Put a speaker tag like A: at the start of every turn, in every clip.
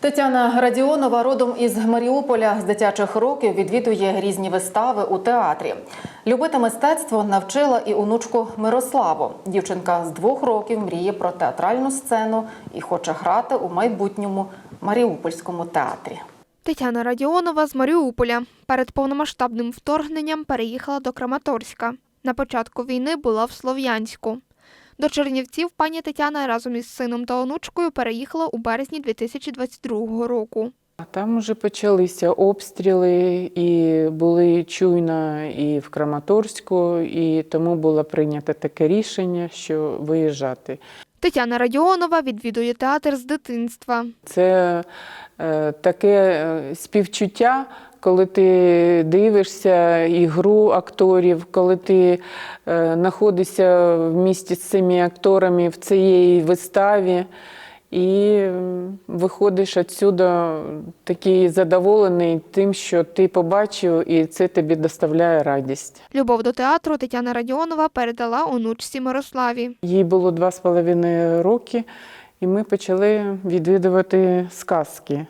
A: Тетяна Радіонова родом із Маріуполя з дитячих років відвідує різні вистави у театрі. Любити мистецтво навчила і онучку Мирославу. Дівчинка з двох років мріє про театральну сцену і хоче грати у майбутньому Маріупольському театрі.
B: Тетяна Радіонова з Маріуполя. Перед повномасштабним вторгненням переїхала до Краматорська. На початку війни була в Слов'янську. До Чернівців пані Тетяна разом із сином та онучкою переїхала у березні 2022 року.
C: Там вже почалися обстріли, і були чуйно і в Краматорську, і тому було прийнято таке рішення, що виїжджати.
B: Тетяна Радіонова відвідує театр з дитинства.
C: Це е, таке е, співчуття, коли ти дивишся ігру акторів, коли ти е, знаходишся в місті з цими акторами в цій виставі. І виходиш відсюди такий задоволений тим, що ти побачив, і це тобі доставляє радість.
B: Любов до театру Тетяна Радіонова передала онучці Мирославі.
C: Їй було два з половиною роки, і ми почали відвідувати сказки.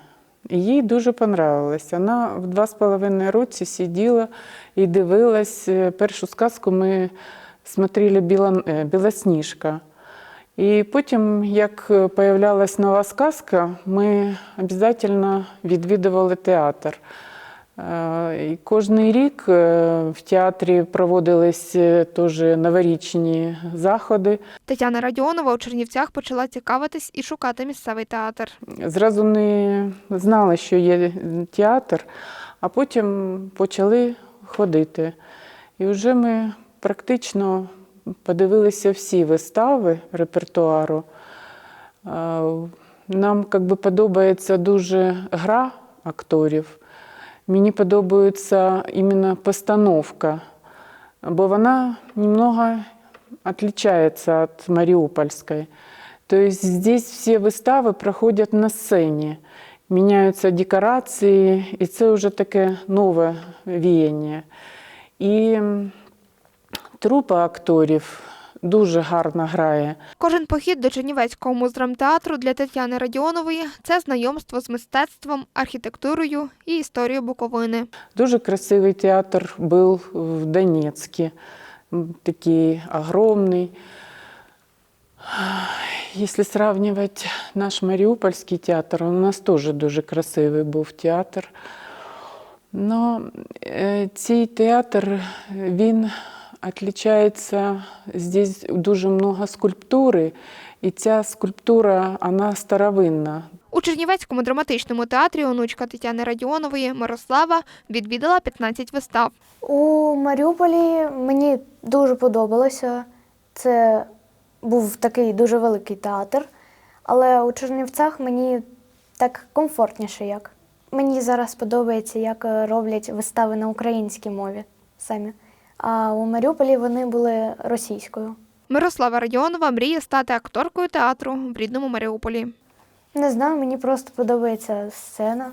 C: Їй дуже понравилось. Вона в два з половиною році сиділа і дивилась. Е, Першу сказку ми смотрели «Біла, е, Білосніжка. І потім, як появлялась нова сказка, ми обов'язково відвідували театр. Е, І кожний рік е, в театрі проводились е, теж новорічні заходи.
B: Тетяна Радіонова у Чернівцях почала цікавитись і шукати місцевий театр.
C: Зразу не знали, що є театр, а потім почали ходити. І вже ми практично подивилися всі вистави репертуару. Нам как би, подобається дуже гра акторів. Мені подобається іменно постановка, бо вона немного отличается от мариупольской. То есть здесь все вистави проходять на сцені, міняються декорації, і це вже таке нове віяння. І м, трупа акторів дуже гарно грає.
B: Кожен похід до Чернівецького муздрамтеатру для Тетяни Радіонової це знайомство з мистецтвом, архітектурою і історією Буковини.
C: Дуже красивый театр был в Донецке, м, такий огромный. Если сравнивать наш Маріупольський театр, у нас теж дуже красивий був театр. Но е, цей театр, він отличается, здесь дуже много скульптури, і ця скульптура, вона старовинна,
B: У Чернівецькому драматичному театрі онучка Тетяни Радіонової Мирослава відвідала 15 вистав.
D: У Маріуполі мені дуже подобалося. Це був такий дуже великий театр, але у Чернівцях мені так комфортніше як. Мені зараз подобається, як е, роблять вистави на українській мові самі. А у Маріуполі вони були російською.
B: Мирослава Радіонова мріє стати акторкою театру в рідному Маріуполі.
D: Не знаю, мені просто подобається сцена.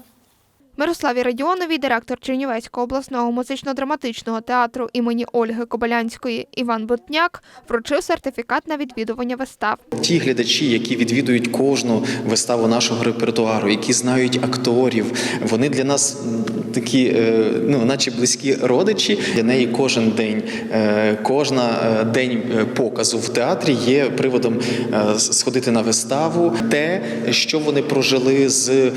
B: Мирославі Радіоновій, директор Чернівецького обласного музично-драматичного театру імені Ольги Кобилянської Іван Бутняк вручив сертифікат на відвідування вистав.
E: Ті глядачі, які відвідують кожну виставу нашого репертуару, які знають акторів, вони для нас такі, е, ну, наче близькі родичі. Для неї кожен день, е, кожна е, день показу в театрі є приводом сходити на виставу. Те, що вони прожили з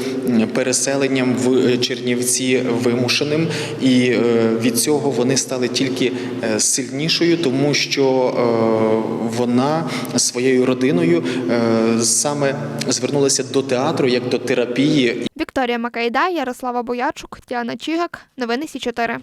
E: переселенням в Чернівці вимушеним, і е, від цього вони стали тільки е, сильнішою, тому що е, вона своєю родиною е, саме звернулася до театру як до терапії.
B: Вікторія Макайда, Ярослава Боячук, Тіана Чігак. Новини Сі 4